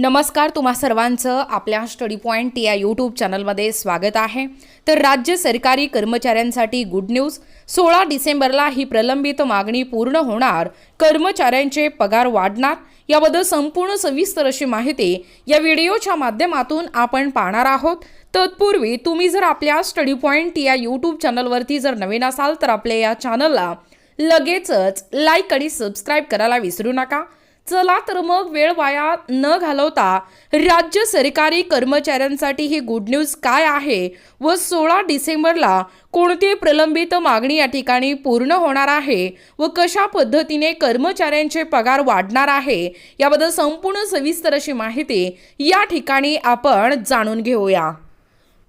नमस्कार तुम्हा सर्वांचं आपल्या स्टडी पॉईंट या यूट्यूब चॅनलमध्ये स्वागत आहे. तर राज्य सरकारी कर्मचाऱ्यांसाठी गुड न्यूज. सोळा डिसेंबरला ही प्रलंबित मागणी पूर्ण होणार कर्मचाऱ्यांचे पगार वाढणार याबद्दल संपूर्ण सविस्तर अशी माहिती या व्हिडिओच्या माध्यमातून आपण पाहणार आहोत. तत्पूर्वी तुम्ही जर आपल्या स्टडी पॉईंट या यूट्यूब चॅनलवरती जर नवीन असाल तर आपल्या या चॅनलला लगेचच लाईक आणि सबस्क्राईब करायला विसरू नका. चला तर मग वेळ वाया न घालवता राज्य सरकारी कर्मचाऱ्यांसाठी ही गुड न्यूज काय आहे व सोळा डिसेंबरला कोणती प्रलंबित मागणी या ठिकाणी पूर्ण होणार आहे व कशा पद्धतीने कर्मचाऱ्यांचे पगार वाढणार आहे याबद्दल संपूर्ण सविस्तर अशी माहिती या ठिकाणी आपण जाणून घेऊया.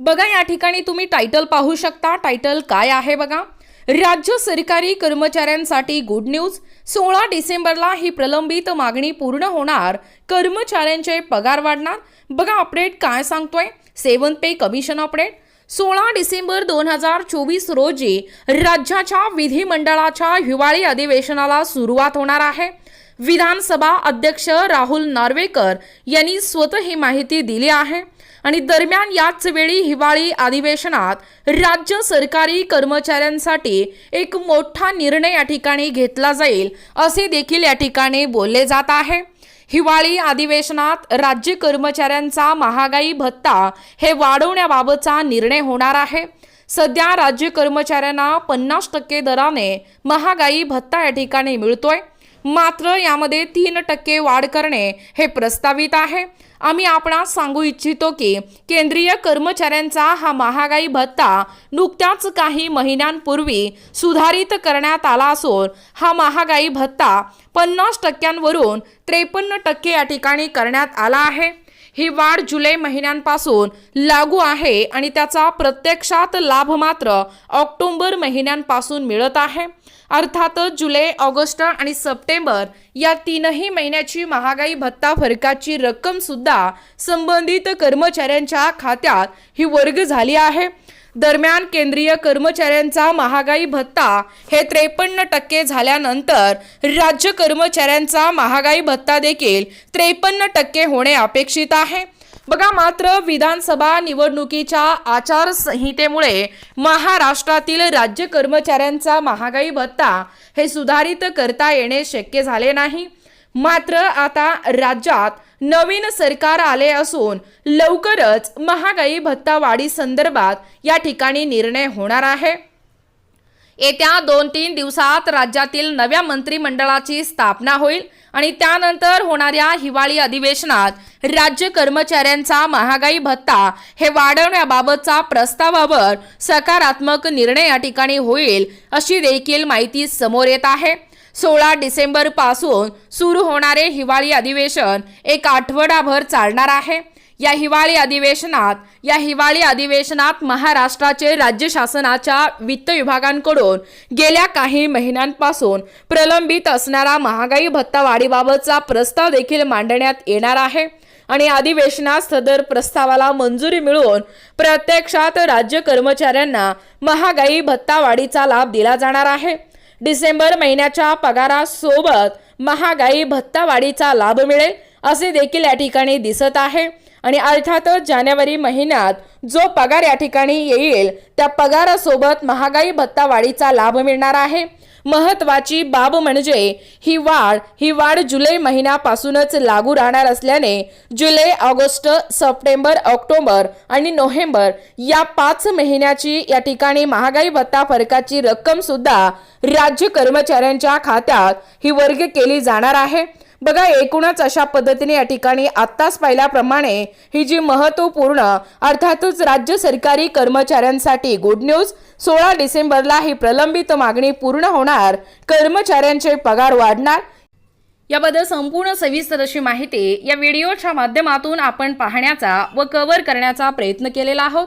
बघा या ठिकाणी तुम्ही टायटल पाहू शकता. टायटल काय आहे बघा? राज्य सरकारी कर्मचाऱ्यांसाठी गुड न्यूज सोळा डिसेंबरला ही प्रलंबित मागणी पूर्ण होणार. कर्मचाऱ्यांचे पगार वाढणार. बघा अपडेट काय सांगतोय. सेवन पे कमिशन अपडेट सोळा डिसेंबर दोन हजार चोवीस रोजी राज्याच्या विधिमंडळाच्या हिवाळी अधिवेशनाला सुरुवात होणार आहे. विधानसभा अध्यक्ष राहुल नार्वेकर यांनी स्वतः ही माहिती दिली आहे. आणि दरम्यान याच वेळी हिवाळी अधिवेशनात राज्य सरकारी कर्मचाऱ्यांसाठी एक मोठा निर्णय या ठिकाणी घेतला जाईल असे देखील या ठिकाणी बोलले जात आहे. हिवाळी अधिवेशनात राज्य कर्मचाऱ्यांचा महागाई भत्ता हे वाढवण्याबाबतचा निर्णय होणार आहे. सध्या राज्य कर्मचाऱ्यांना पन्नास टक्के दराने महागाई भत्ता या ठिकाणी मिळतोय. मात्र यामध्ये तीन टक्के वाढ करणे हे प्रस्तावित आहे. आम्ही आपणास सांगू इच्छितो की केंद्रीय कर्मचाऱ्यांचा हा महागाई भत्ता नुकत्याच काही महिन्यांपूर्वी सुधारित करण्यात आला असून हा महागाई भत्ता पन्नास टक्क्यांवरून त्रेपन्न टक्के या ठिकाणी करण्यात आला आहे. ही वाढ जुलै महिन्यांपासून लागू आहे आणि त्याचा प्रत्यक्षात लाभ मात्र ऑक्टोंबर महिन्यांपासून मिळत आहे. अर्थातच जुलै ऑगस्ट आणि सप्टेंबर या तीनही महिन्याची महागाई भत्ता फरकाची रक्कम सुद्धा संबंधित कर्मचाऱ्यांच्या खात्यात ही वर्ग झाली आहे. दरम्यान केंद्रीय कर्मचाऱ्यांचा महागाई भत्ता हे त्रेपन्न टक्के झाल्यानंतर राज्य कर्मचाऱ्यांचा महागाई भत्ता देखील त्रेपन्न टक्के होणे अपेक्षित आहे. बघा मात्र विधानसभा निवडणुकीच्या आचारसंहितेमुळे महाराष्ट्रातील राज्य कर्मचाऱ्यांचा महागाई भत्ता हे सुधारित करता येणे शक्य झाले नाही. मात्र आता राज्यात नवीन सरकार आले असून लवकरच महागाई भत्ता वाढी संदर्भात या ठिकाणी निर्णय होणार आहे. येत्या दोन तीन दिवसात राज्यातील नव्या मंत्रिमंडळाची स्थापना होईल आणि त्यानंतर होणाऱ्या हिवाळी अधिवेशनात राज्य कर्मचाऱ्यांचा महागाई भत्ता हे वाढवण्याबाबतचा प्रस्तावावर सकारात्मक निर्णय या ठिकाणी होईल अशी देखील माहिती समोर येत आहे. सोळा डिसेंबरपासून सुरू होणारे हिवाळी अधिवेशन एक आठवडाभर चालणार आहे. या हिवाळी अधिवेशनात या हिवाळी अधिवेशनात महाराष्ट्राचे राज्य शासनाच्या वित्त विभागांकडून गेल्या काही महिन्यांपासून प्रलंबित असणारा महागाई भत्ता वाढीबाबतचा प्रस्ताव देखील मांडण्यात येणार आहे. आणि अधिवेशनात सदर प्रस्तावाला मंजुरी मिळवून प्रत्यक्षात राज्य कर्मचाऱ्यांना महागाई भत्ता वाढीचा लाभ दिला जाणार आहे. डिसेंबर महिन्याच्या पगारासोबत महागाई भत्तावाढीचा लाभ मिळेल असे देखील या ठिकाणी दिसत आहे. आणि अर्थातच जानेवारी महिन्यात जो पगार या ठिकाणी येईल त्या पगारासोबत महागाई भत्ता वाढीचा लाभ मिळणार आहे. महत्वाची बाब म्हणजे ही वाढ ही वाढ जुलै महिन्यापासूनच लागू राहणार असल्याने जुलै ऑगस्ट सप्टेंबर ऑक्टोबर आणि नोव्हेंबर या पाच महिन्याची या ठिकाणी महागाई भत्ता फरकाची रक्कम सुद्धा राज्य कर्मचाऱ्यांच्या खात्यात ही वर्ग केली जाणार आहे. बघा एकूणच अशा पद्धतीने या ठिकाणी आत्ताच पाहिल्याप्रमाणे ही जी महत्त्वपूर्ण अर्थातच राज्य सरकारी कर्मचाऱ्यांसाठी गुड न्यूज सोळा डिसेंबरला ही प्रलंबित मागणी पूर्ण होणार कर्मचाऱ्यांचे पगार वाढणार. याबद्दल संपूर्ण सविस्तर अशी माहिती या व्हिडिओच्या माध्यमातून आपण पाहण्याचा व कव्हर करण्याचा प्रयत्न केलेला आहोत.